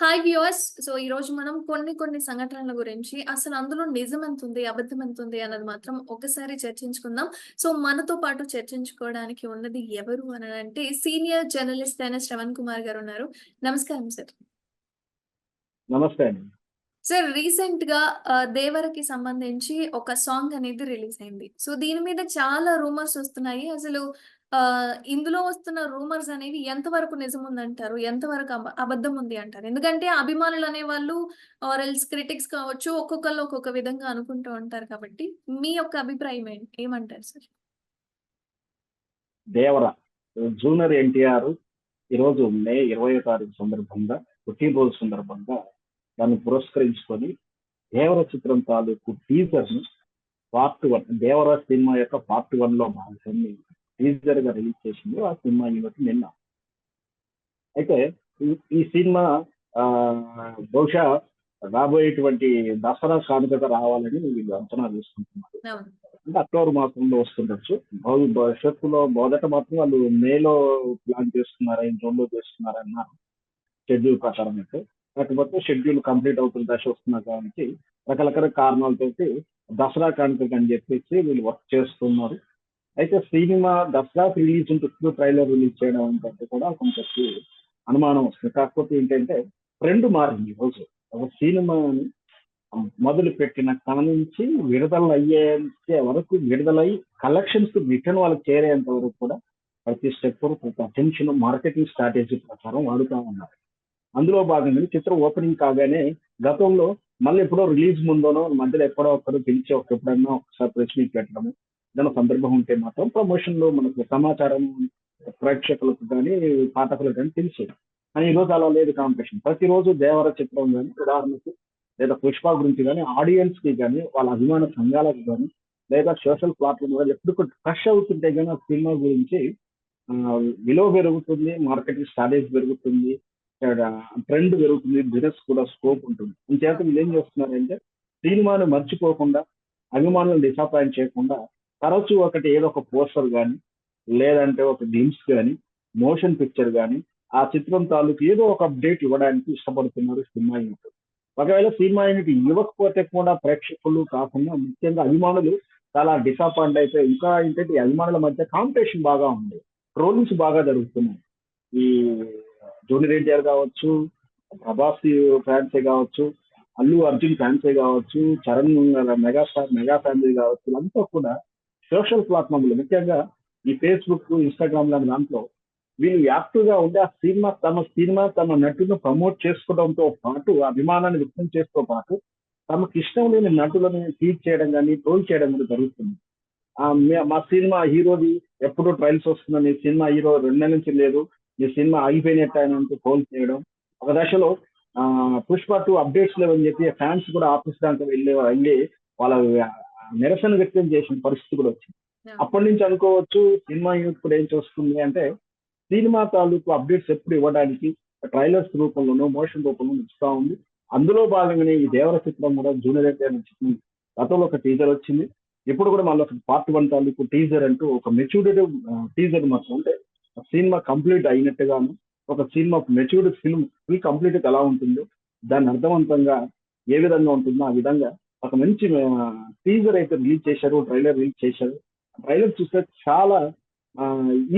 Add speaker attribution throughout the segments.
Speaker 1: Hi viewers so ఈ రోజు మనం కొన్ని కొన్ని సంఘటనల గురించి అసలు అందులో నిజం ఎంత ఉంది అబద్ధం ఎంత ఉంది అన్నది మాత్రం ఒకసారి చర్చించుకుందాం. సో మనతో పాటు చర్చించుకోవడానికి ఉన్నది ఎవరు అని అంటే సీనియర్ జర్నలిస్ట్ అయిన శ్రవణ్ కుమార్ గారు ఉన్నారు. నమస్కారం సార్.
Speaker 2: నమస్తే
Speaker 1: సార్ రీసెంట్గా దేవరకి సంబంధించి ఒక సాంగ్ అనేది రిలీజ్ అయింది. సో దీని మీద చాలా రూమర్స్ వస్తున్నాయి. అసలు ఇందులో వస్తున్న రూమర్స్ అనేవి ఎంతవరకు నిజం ఉందంటారు ఎంతవరకు అబ- అబద్ధం ఉంది అంటారు? ఎందుకంటే అభిమానులు అనే వాళ్ళు ఆర్ ఎల్స్ క్రిటిక్స్ కావచ్చు ఒక్కొక్కళ్ళు ఒక్కొక్క విధంగా అనుకుంటూ ఉంటారు కాబట్టి మీ యొక్క అభిప్రాయం ఏంటి ఏమంటారు సార్?
Speaker 2: దేవర జూనియర్ ఎన్టీఆర్ ఈరోజు మే ఇరవై తారీఖు సందర్భంగా పుట్టినరోజు సందర్భంగా దాన్ని పురస్కరించుకొని దేవర చిత్రం తాలూకు టీజర్ని పార్ట్ వన్ దేవర సినిమా యొక్క పార్ట్ వన్లో భాగాన్ని టీజర్గా రిలీజ్ చేసింది ఆ సినిమా యూనిట్ నిన్న. అయితే ఈ- సినిమా బహుశా రాబోయేటువంటి దసరా కానుకగా రావాలని వీళ్ళు అంచనా వేసుకుంటున్నారు.
Speaker 1: అవును.
Speaker 2: అంటే అక్టోబర్ మాసంలో వస్తుండొచ్చు. భవి- భవిష్యత్తులో మొదట మాత్రం వాళ్ళు మేలో ప్లాన్ చేస్తున్నారా జూన్లో చేస్తున్నారా అన్న షెడ్యూల్ ప్రకారం అయితే. కాకపోతే షెడ్యూల్ కంప్లీట్ అవుతున్న దశ వస్తున్న కాబట్టి రకరకాల కారణాలతోటి దసరా కానుక అని చెప్పేసి వీళ్ళు వర్క్ చేస్తున్నారు. అయితే సినిమా దసరా రిలీజ్ ఉంటుంది ట్రైలర్ రిలీజ్ చేయడం అంటే కూడా కొంచెం అనుమానం వస్తుంది. కాకపోతే ఏంటంటే ట్రెండ్ మారింది రోజు. ఒక సినిమాని మొదలు పెట్టిన కళ నుంచి విడుదల అయ్యేంత వరకు విడుదలయ్యి కలెక్షన్స్ రిటర్న్ వాళ్ళకి చేరేంత వరకు కూడా ప్రతి స్టెప్ ప్రతి అటెన్షన్ మార్కెటింగ్ స్ట్రాటజీ ప్రకారం వాడుతూ ఉన్నారు. అందులో భాగంగా చిత్రం ఓపెనింగ్ కాగానే గతంలో మళ్ళీ ఎప్పుడో రిలీజ్ ముందోనో మధ్యలో ఎప్పుడో ఒకరు పిలిచి ఒక ఎప్పుడన్నా ఒకసారి ప్రెస్ మీట్ పెట్టడము ఏదైనా సందర్భం ఉంటే మాత్రం ప్రమోషన్లో మనకు సమాచారం ప్రేక్షకులకు కానీ పాఠకులకు కానీ తెలుసు. కానీ ఈరోజు అలా లేదు కాంపిటీషన్. ప్రతిరోజు దేవర చిత్రం కానీ ఉదాహరణకు లేదా పుష్ప గురించి కానీ ఆడియన్స్కి కానీ వాళ్ళ అభిమాన సంఘాలకు కానీ లేదా సోషల్ ప్లాట్ఫామ్ కానీ ఎప్పుడు క్రష్ అవుతుంటే కానీ ఆ సినిమా గురించి విలువ పెరుగుతుంది మార్కెటింగ్ స్ట్రాటజీ పెరుగుతుంది ట్రెండ్ పెరుగుతుంది బిజినెస్ కూడా స్కోప్ ఉంటుంది. ఇంకేత వీళ్ళు ఏం చేస్తున్నారంటే సినిమాను మర్చిపోకుండా అభిమానులను డిసప్పాయింట్ చేయకుండా తరచూ ఒకటి ఏదో ఒక పోస్టర్ కానీ లేదంటే ఒక గ్లిమ్స్ కానీ మోషన్ పిక్చర్ కానీ ఆ చిత్రం తాలూకు ఏదో ఒక అప్డేట్ ఇవ్వడానికి ఇష్టపడుతున్నారు సినిమా యూనిట్ ఒకవేళ సినిమా యూనిట్ ఇవ్వకపోతే కూడా ప్రేక్షకులు కాకుండా ముఖ్యంగా అభిమానులు చాలా డిసప్పాయింట్ అయితే ఇంకా ఏంటంటే అభిమానుల మధ్య కాంపిటీషన్ బాగా ఉంది. ట్రోలింగ్స్ బాగా జరుగుతున్నాయి. ఈ జూనియర్ ఎన్టీఆర్ కావచ్చు ప్రభాస్ ఫ్యాన్సే కావచ్చు అల్లు అర్జున్ ఫ్యాన్సే కావచ్చు చరణ్ మెగాస్టార్ మెగా ఫ్యామిలీ కావచ్చు అంతా కూడా సోషల్ ప్లాట్ఫామ్లు ముఖ్యంగా ఈ ఫేస్బుక్ ఇన్స్టాగ్రామ్ లాంటి దాంట్లో వీళ్ళు యాక్టివ్గా ఉండి ఆ సినిమా తమ సినిమా తమ నటును ప్రమోట్ చేసుకోవడంతో పాటు అభిమానాన్ని వ్యక్తం చేస్తూ పాటు తమకు ఇష్టం లేని నటులను ట్వీట్ చేయడం కానీ ట్రోల్ చేయడం కానీ జరుగుతుంది. ఆ, మా సినిమా హీరోది ఎప్పుడో ట్రయల్స్ వస్తుందని సినిమా హీరో రెండు నెలల నుంచి లేదు ఈ సినిమా అయిపోయినట్టు ఆయన ట్రోల్ చేయడం. ఒక దశలో ఆ, పుష్ప టూ అప్డేట్స్ లేవని చెప్పి ఫ్యాన్స్ కూడా ఆఫీస్ దాంట్లో వెళ్ళే వెళ్ళి వాళ్ళ నిరసన వ్యక్తం చేసిన పరిస్థితి కూడా వచ్చింది అప్పటి నుంచి అనుకోవచ్చు సినిమా యూత్ కూడా ఏం చేస్తుంది అంటే సినిమా తాలూకు అప్డేట్స్ ఎప్పుడు ఇవ్వడానికి ట్రైలర్స్ రూపంలోనూ మోషన్ రూపంలో ఇస్తా ఉంది. అందులో భాగంగానే ఈ దేవర చిత్రం కూడా జూనియర్ ఎన్టీఆర్ చిత్రం గతంలో ఒక టీజర్ వచ్చింది. ఇప్పుడు కూడా మళ్ళీ ఒక పార్ట్ వన్ తాలూకు టీజర్ అంటూ ఒక మెచ్యూర్డ్ టీజర్ మాత్రం అంటే సినిమా కంప్లీట్ అయినట్టుగాను ఒక cinema matured film full complete ఎలా ఉంటుందో దాన్ని అర్థవంతంగా ఏ విధంగా ఉంటుందో ఆ విధంగా ఒక మంచి టీజర్ అయితే రిలీజ్ చేశారు ట్రైలర్ రిలీజ్ చేశారు. ట్రైలర్ చూస్తే చాలా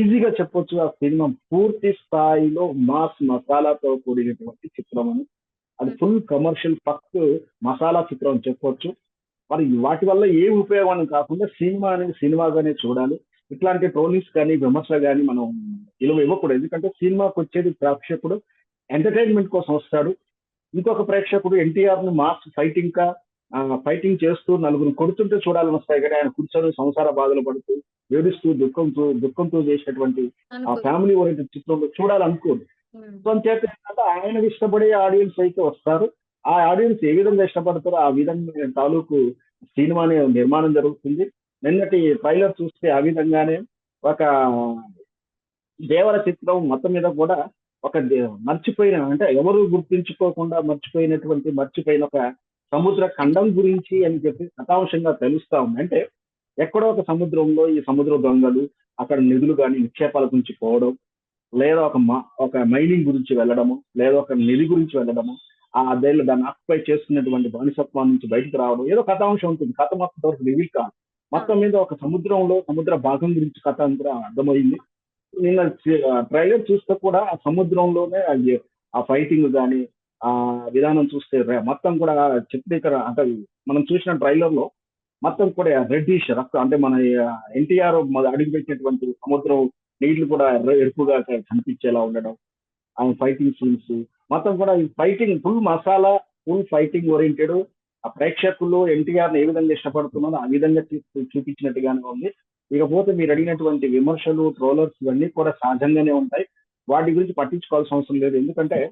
Speaker 2: ఈజీగా చెప్పొచ్చు. ఆ సినిమా పూర్తి స్థాయిలో మాస్ మసాలాతో కూడినటువంటి చిత్రం అని. అది ఫుల్ కమర్షియల్ ఫస్ట్ మసాలా చిత్రం అని చెప్పొచ్చు. మరి వాటి వల్ల ఏ ఉపయోగం కాకుండా సినిమా అనేది సినిమాగానే చూడాలి. ఇట్లాంటి ట్రోలింగ్స్ కానీ విమర్శలు కానీ మనం విలువ ఇవ్వకూడదు. ఎందుకంటే సినిమాకి వచ్చేది ప్రేక్షకుడు ఎంటర్టైన్మెంట్ కోసం వస్తాడు. ఇంకొక ప్రేక్షకుడు ఎన్టీఆర్ మాస్ ఫైటింగ్ ఫైటింగ్ చేస్తూ నలుగురు కొడుతుంటే చూడాలని వస్తాయి కానీ ఆయన కూర్చొని సంసార బాధలు పడుతూ ఏడుస్తూ దుఃఖంతో దుఃఖంతో చేసేటువంటి ఆ ఫ్యామిలీ ఓరియంటెడ్ చిత్రంలో చూడాలనుకోరు.
Speaker 1: ఉమ్,
Speaker 2: సో చేత ఏంటంటే ఆయన ఇష్టపడే ఆడియన్స్ అయితే వస్తారు. ఆ ఆడియన్స్ ఏ విధంగా ఇష్టపడతారో ఆ విధంగా తాలూకు సినిమాని నిర్మాణం జరుగుతుంది. నిన్నటి ట్రైలర్ చూస్తే ఆ విధంగానే ఒక దేవర చిత్రం మొత్తం మీద కూడా ఒక మర్చిపోయిన అంటే ఎవరు గుర్తించుకోకుండా మర్చిపోయినటువంటి మర్చిపోయిన ఒక సముద్ర ఖండం గురించి అని చెప్పి కథాంశంగా తెలుస్తా ఉంది. అంటే ఎక్కడో ఒక సముద్రంలో ఈ సముద్ర దొంగలు అక్కడ నిధులు కానీ నిక్షేపాల గురించి పోవడం లేదా ఒక మా ఒక మైనింగ్ గురించి వెళ్ళడము లేదా ఒక నిధి గురించి వెళ్ళడము ఆ అదేళ్ళు దాన్ని ఆక్యుపై చేస్తున్నటువంటి బానిసత్వం నుంచి బయటకు రావడం ఏదో కథాంశం ఉంటుంది. కథ మొత్తం వరకు రివీల్ కాదు. మొత్తం మీద ఒక సముద్రంలో సముద్ర భాగం గురించి కథ అంతా అర్థమైంది. నిన్న ట్రైలర్ చూస్తే కూడా ఆ సముద్రంలోనే ఆ- ఆ ఫైటింగ్ కానీ ఆ విధానం చూస్తే మొత్తం కూడా చిత్రీకరణ అంటే మనం చూసిన ట్రైలర్లో మొత్తం కూడా రెడ్డిష్ రక్తం అంటే మన ఎన్టీఆర్ అడుగుపెట్టినటువంటి సముద్రం నీళ్ళు కూడా ఎర్ర ఎరుపుగా కనిపించేలా ఉండడం. ఆయన ఫైటింగ్ సీన్స్ మొత్తం కూడా ఈ fighting full masala full fighting oriented ఆ ప్రేక్షకులు ఎన్టీఆర్ ఏ విధంగా ఇష్టపడుతున్నారో ఆ విధంగా చూపించినట్టుగానే ఉంది. ఇకపోతే మీరు అడిగినటువంటి విమర్శలు ట్రోలర్స్ ఇవన్నీ కూడా సహజంగానే ఉంటాయి. వాటి గురించి పట్టించుకోవాల్సిన అవసరం లేదు. ఎందుకంటే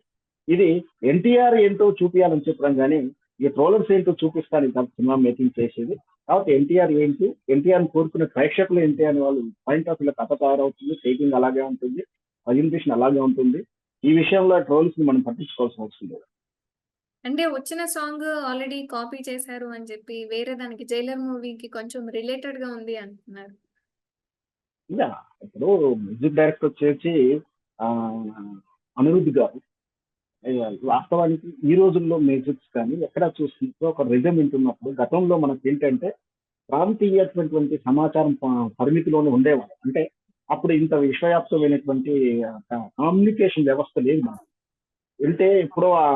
Speaker 2: ఇది ఎన్టీఆర్ ఏంటో చూపించాలని చెప్పడం కానీ ఈ ట్రోలర్స్ ఏంటో చూపిస్తాను కాదు సినిమా మేకింగ్ చేసేది. కాబట్టి ఎన్టీఆర్ ఏంటి? ఎన్టీఆర్ కోరుకునే ప్రేక్షకులు ఏంటి అని వాళ్ళు పాయింట్ ఆఫ్ వ్యూ కథ తయారవుతుంది టేకింగ్ అలాగే ఉంటుంది ప్రజెంటేషన్ అలాగే ఉంటుంది. ఈ విషయంలో ట్రోల్స్ని మనం పట్టించుకోవాల్సిన అవసరం లేదు.
Speaker 1: అంటే వచ్చిన సాంగ్ ఆల్రెడీ కాపీ చేశారు అని చెప్పి వేరే దానికి జైలర్ మూవీకి కొంచెం రిలేటెడ్గా ఉంది అంటున్నారు.
Speaker 2: ఇప్పుడు మ్యూజిక్ డైరెక్టర్ వచ్చేసి అనిరుద్ధ్ గారు. వాస్తవానికి ఈ రోజుల్లో మ్యూజిక్స్ కానీ ఎక్కడ చూస్తున్నప్పుడు ఒక రెజమెంట్ ఉన్నప్పుడు గతంలో మనకి ఏంటంటే ప్రాంతీయటువంటి సమాచారం పరిమితిలోనే ఉండేవాళ్ళు. అంటే అప్పుడు ఇంత విశ్వవ్యాప్తమైనటువంటి కమ్యూనికేషన్ వ్యవస్థ లేదు మనం వెళ్తే ఎప్పుడో ఆ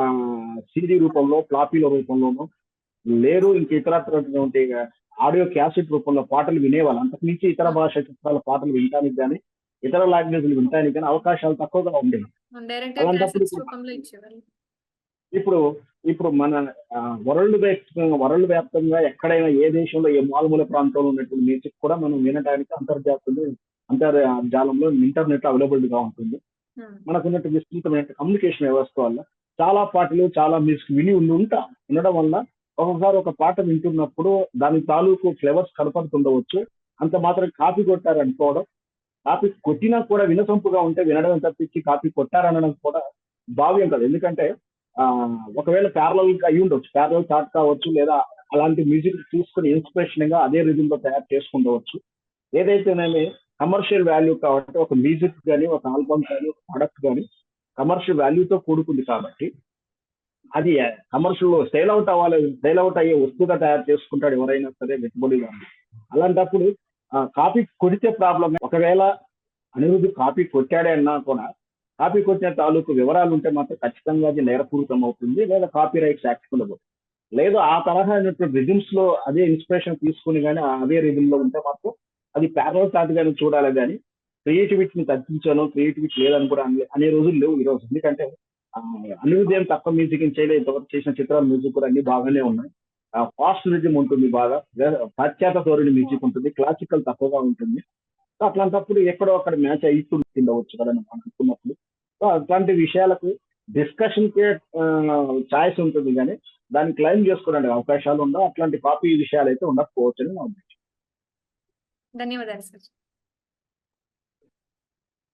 Speaker 2: సిడి రూపంలో ఫ్లాపీల రూపంలోనో లేరు ఇంక ఇతరటువంటి ఆడియో క్యాసెట్ రూపంలో పాటలు వినేవాళ్ళు. అంతకు మించి ఇతర భాష చిత్రాల పాటలు వినడానికి కానీ ఇతర లాంగ్వేజ్లు వినడానికి కానీ అవకాశాలు తక్కువగా ఉండేవి. ఇప్పుడు ఇప్పుడు మన వరల్డ్ వ్యాప్తంగా వరల్డ్ వ్యాప్తంగా ఎక్కడైనా ఏ దేశంలో ఏ మారుమూల ప్రాంతంలో ఉన్నటువంటి మ్యూజిక్ కూడా మనం వినడానికి అంతర్జాతీయ అంతర్జాలంలో ఇంటర్నెట్ అవైలబుల్గా ఉంటుంది. మనకున్నట్టు విస్తృతమైన కమ్యూనికేషన్ వ్యవస్థ వల్ల చాలా పాటలు చాలా మ్యూజిక్ విని ఉండి ఉంటాం ఉండడం వల్ల ఒకసారి ఒక పాట వింటున్నప్పుడు దాని తాలూకు ఫ్లేవర్స్ కనపడుతుండవచ్చు. అంత మాత్రం కాపీ కొట్టారు అనుకోవడం కాపీ కొట్టినా కూడా వినసొంపుగా ఉంటే వినడం తప్పించి కాపీ కొట్టారనడం కూడా భావ్యం కాదు. ఎందుకంటే ఆ ఒకవేళ ప్యారలల్ అయి ఉండొచ్చు. ప్యారలల్ థాట్ కావచ్చు లేదా అలాంటి మ్యూజిక్ తీసుకుని ఇన్స్పిరేషన్గా అదే రిధమ్లో తయారు చేసుకుండవచ్చు. ఏదైతేనేమి కమర్షియల్ వాల్యూ కాబట్టి ఒక మ్యూజిక్ కానీ ఒక ఆల్బమ్ కానీ ఒక ప్రొడక్ట్ కానీ కమర్షియల్ వాల్యూతో కూడుకుంది కాబట్టి అది కమర్షియల్ సేల్ అవుట్ అవ్వాలి సేల్ అవుట్ అయ్యే వస్తువుగా తయారు చేసుకుంటాడు ఎవరైనా సరే వెట్టుబడి కానీ అలాంటప్పుడు కాపీ కొడితే ప్రాబ్లం ఒకవేళ అనిరుద్ధి కాపీ కొట్టాడే అన్నా కూడా కాపీ కొట్టిన తాలూకు వివరాలు ఉంటే మాత్రం ఖచ్చితంగా అది నేరపూరితం అవుతుంది లేదా కాపీ రైట్స్ యాక్ట్ కింద లేదు ఆ తరహా రిజిమ్స్లో అదే ఇన్స్పిరేషన్ తీసుకుని కానీ అదే రిజిమ్లో ఉంటే మాత్రం అది ప్యారల్ థాట్ గానీ చూడాలి కానీ క్రియేటివిటీని తగ్గించాను క్రియేటివిటీ లేదని కూడా అనే- రోజులు లేవు ఈ రోజు ఎందుకంటే అనిరుద్ధి ఏం తక్కువ మ్యూజిక్ చేయలేదు. ఇంతవరకు చేసిన చిత్రాల మ్యూజిక్ కూడా అన్ని బాగానే ఉన్నాయి. ఫాస్ట్ మ్యూజిక్ ఉంటుంది బాగా. వే- పాశ్చాత్య ధోరణి మ్యూజిక్ ఉంటుంది క్లాసికల్ తక్కువగా ఉంటుంది. సో అట్లాంటప్పుడు ఎక్కడో అక్కడ మ్యాచ్ అవుతుంది కింద వచ్చు కదా మనం అనుకున్నప్పుడు. సో అట్లాంటి విషయాలకు డిస్కషన్కే ఛాయిస్ ఉంటుంది కానీ దాన్ని క్లైమ్ చేసుకోవడానికి అవకాశాలు ఉండవు. అట్లాంటి కాపీ విషయాలు అయితే ఉండకపోవచ్చు అని నా ఉద్దేశం.
Speaker 1: ధన్యవాదాలు సార్.